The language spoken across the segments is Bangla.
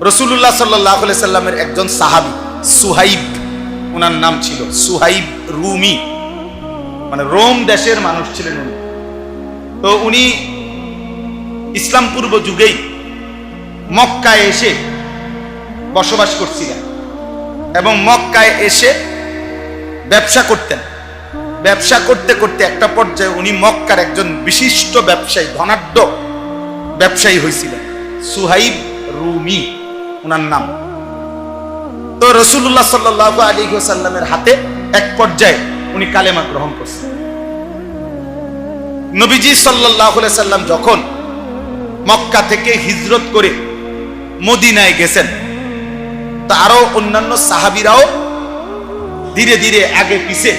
রসুল্লাহ সাল্লাহ সাল্লামের একজন সাহাবি, সুহাইব ওনার নাম ছিল সুহাইব রুমি। মানে রোম দেশের মানুষ ছিলেন উনি। তো উনি ইসলাম পূর্ব যুগেই মক্কায় এসে বসবাস করছিলেন এবং মক্কায় এসে ব্যবসা করতেন। ব্যবসা করতে করতে একটা পর্যায়ে উনি মক্কার একজন বিশিষ্ট ব্যবসায়ী, ধনাঢ্য ব্যবসায়ী হয়েছিলেন, সুহাইব রুমি। ওনার নাম। তো রসুল্লাহ সাল্লাহ আলী সাল্লামের হাতে এক পর্যায়ে উনি কালেমা গ্রহণ করছেন। নবীজি সাল্লাহ সাল্লাম যখন মক্কা থেকে হিজরত করে মদিনায় গেছেন, তা অন্যান্য সাহাবিরাও ধীরে ধীরে আগে পিছে,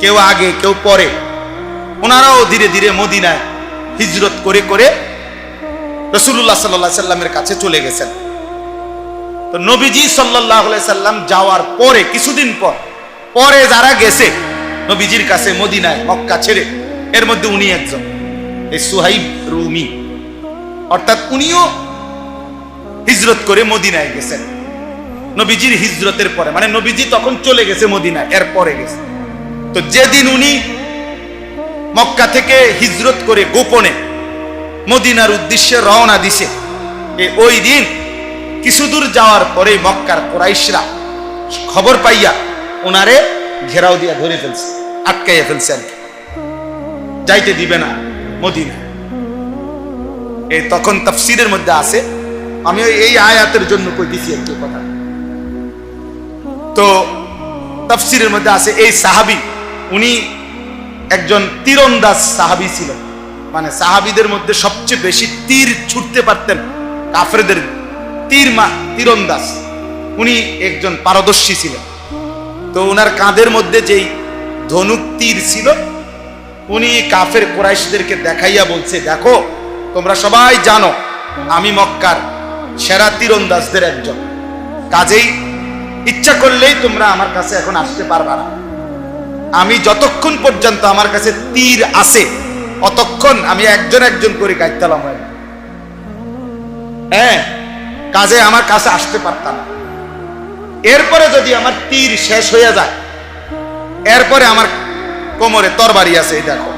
কেউ আগে, কেউ পরে, ওনারাও ধীরে ধীরে মদিনায় হিজরত করে করে রসুল্লাহ সাল্লাহ সাল্লামের কাছে চলে গেছেন। তো নবীজি সাল্লাহ সাল্লাম যাওয়ার পরে, কিছুদিন পর, পরে যারা গেছে, নবীজির কাছে মদিনায়, মক্কা ছেড়ে, এর মধ্যে উনি একজন, এই সুহাইব রুমি। অর্থাৎ উনিও হিজরত করে মদিনায় গেছেন। নবীজির হিজরতের পরে মানে নবীজি তখন চলে গেছে মদিনায়, এর পরে গেছে। তো যেদিন উনি মক্কা থেকে হিজরত করে গোপনে মদিনার উদ্দেশ্যে রওনা দিছে ওই দিন কিছু দূর যাওয়ার পরে মক্কার কোরাইশরা খবর পাইয়া ওনারে ঘেরাও দিয়া ধরে ফেলছে, আটকাইয়া ফেলছে আর যাইতে দিবে না মদিনা এই তখন তাফসিরের মধ্যে আছে, আমি এই আয়াতের জন্য কইতেছি একটু কথা। তো তাফসিরের মধ্যে আছে, এই সাহাবি, উনি একজন তীরন্দাজ সাহাবি ছিলেন। মানে সাহাবিদের মধ্যে সবচেয়ে বেশি তীর ছুটতে পারতেন কাফেরদের তীর মা তীরন্দাজ। উনি একজন পারদর্শী ছিলেন। তো ওনার কাঁধের মধ্যে যেই ধনুক তীর ছিল, উনি কাফের কোরাইশদেরকে দেখাইয়া বলছে, দেখো, তোমরা সবাই জানো, আমি মক্কার সেরা তীরন্দাজদের একজন। কাজেই ইচ্ছা করলেই তোমরা আমার কাছে এখন আসতে পারবা না। আমি যতক্ষণ পর্যন্ত আমার কাছে তীর আছে, অতক্ষণ আমি একজন একজন করে গাইতালাম হ্যাঁ কাজে আমার কাছে আসতে পারতাম এরপরে যদি আমার তীর শেষ হয়ে যায়, এরপরে আমার কোমরে তরবারি আছে দেখো।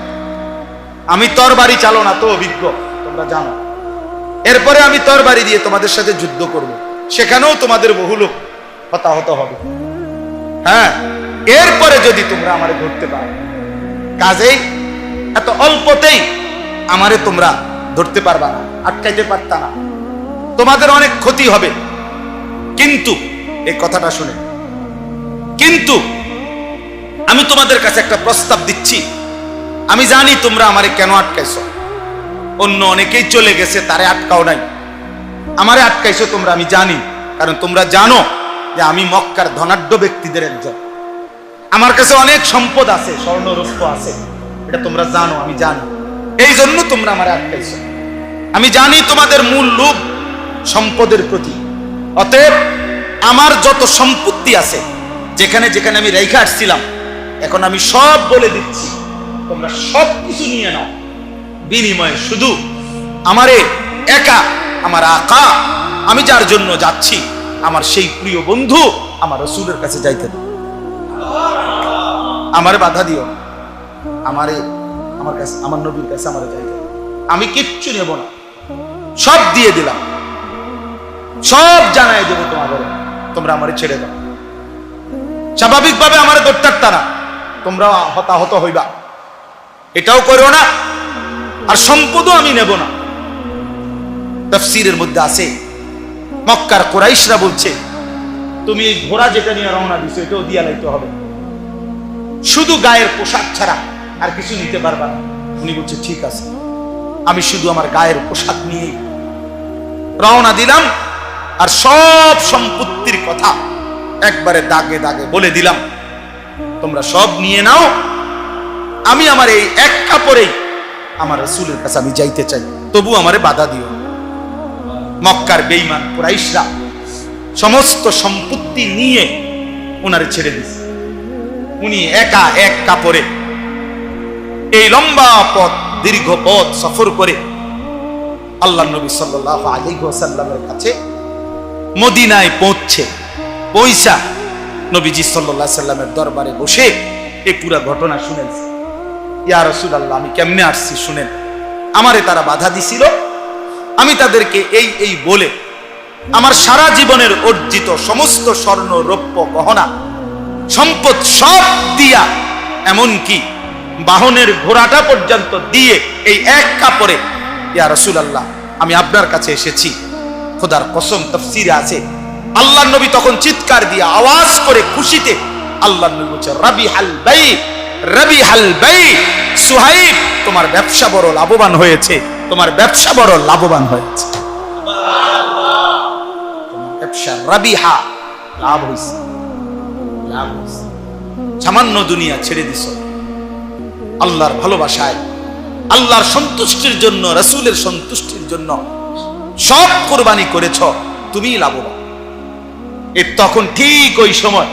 আমি তরবারি চালো না, তো অভিজ্ঞ, তোমরা জানো। এরপরে আমি তরবারি দিয়ে তোমাদের সাথে যুদ্ধ করব। সেখানেও তোমাদের বহু লোক হতাহত হবে। হ্যাঁ এরপরে যদি তোমরা আমারে ধরতে পারো, কাজেই এত অল্পতেই আমারে তোমরা ধরতে পারবা না, আটকাইতে পারতা না। তোমাদের অনেক ক্ষতি হবে। কিন্তু, এই কথাটা শুনে। কিন্তু, আমি তোমাদের কাছে একটা প্রস্তাব দিচ্ছি। আমি জানি তোমরা আমারে কেন আটকাইছো। অন্য অনেকেই চলে গেছে, তারে আটকাও নাই। আমারে আটকাইছো তোমরা, আমি জানি। কারণ তোমরা জানো যে আমি মক্কার ধনাঢ্য ব্যক্তিদের একজন। আমার কাছে অনেক সম্পদ আছে, স্বর্ণরৌপ্য আছে। এটা তোমরা জানো, আমি জানি। এই জন্য তোমরা আমার আটকাইছো। আমি জানি তোমাদের মূল লোভ সম্পদের প্রতি। অতএব আমার যত সম্পত্তি আছে, যেখানে যেখানে আমি রেখে আসছিলাম এখন আমি সব বলে দিচ্ছি, তোমরা সব কিছু নিয়ে নাও। বিনিময়ে শুধু আমারে একা, আমার আকা, আমি যার জন্য যাচ্ছি, আমার সেই প্রিয় বন্ধু আমার রসুলের কাছে যাইতে আমার বাধা দিও। আমারে, আমার কাছে, আমার নবীর কাছে আমার যাইতে আমি কিচ্ছু নেব না। সব দিয়ে দিলাম। সব জানাই দেবো তোমাদের। তোমরা আমারে ছেড়ে দাও। স্বাভাবিকভাবে আমার দরকারটা না তোমরা হতাহত হইবা। এটাও করো না, আর সম্পদও আমি নেব না। তফসিরের মধ্যে আছে, মক্কার কোরাইশরা বলছে, তুমি ঘোড়া যেটা নিয়ে রওনা দিছো, এটাও দিয়া লাইতে হবে। শুধু গায়ের পোশাক ছাড়া আর কিছু নিতে পারবা না। উনি বলছে, ঠিক আছে। আমি শুধু আমার গায়ের পোশাক নিয়ে রওনা দিলাম আর সব সম্পত্তির কথা একবারে দাগে দাগে বলে দিলাম। তোমরা সব নিয়ে নাও। আমি আমার এই এক কাপড়েই আমার রসুলের কাছে আমি যাইতে চাই। তবু আমারে বাধা দিও মক্কার বেইমান কুরাইশরা সমস্ত সম্পত্তি নিয়ে ওনারে ছেড়ে দিছে। উনি একা এক কাপড়ে এই লম্বা পথ, দীর্ঘ পথ সফর করে আল্লাহ নবী সাল্লাহ আলী কাছে মদিনায় পৌঁছে। পয়সা নবীজি সাল্লাহ সাল্লামের দরবারে বসে এ পুরা ঘটনা শুনেছে ইয়া রসুলাল্লাহ, আমি কেমনে আসছি শুনেন। আমারে তারা বাধা দিছিল। আমি তাদেরকে এই এই বলে, আমার সারা জীবনের অর্জিত সমস্ত স্বর্ণ, রৌপ্য, গহনা, সম্পদ সব দিয়া, এমনকি বাহনের ঘোড়াটা পর্যন্ত দিয়ে এই এক কাপড়ে, ইয়া রসুলাল্লাহ, আমি আপনার কাছে এসেছি। খোদার কসম, তফসিরে আছে। আল্লাহ নবী তখন চিৎকার দিয়ে আওয়াজ করে খুশিতে আল্লাহ নবী বলছে রবি হাল বাই রবি হাল বাই সুহাইব, তোমার ব্যবসা বড় লাভবান হয়েছে, তোমার ব্যবসা বড় লাভবান হয়েছে। ব্যবসা সামান্য দুনিয়া ছেড়ে আল্লাহর ভালোবাসায়, আল্লাহর সন্তুষ্টির জন্য, রসুলের সন্তুষ্টির জন্য সব কোরবানি করেছ তুমি লাভবান। এ তখন ঠিক ওই সময়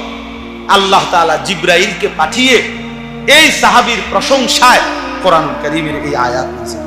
আল্লাহ তাআলা জিব্রাইলকে পাঠিয়ে এই সাহাবীর প্রশংসায় কোরআন করিমের এই আয়াত করছে।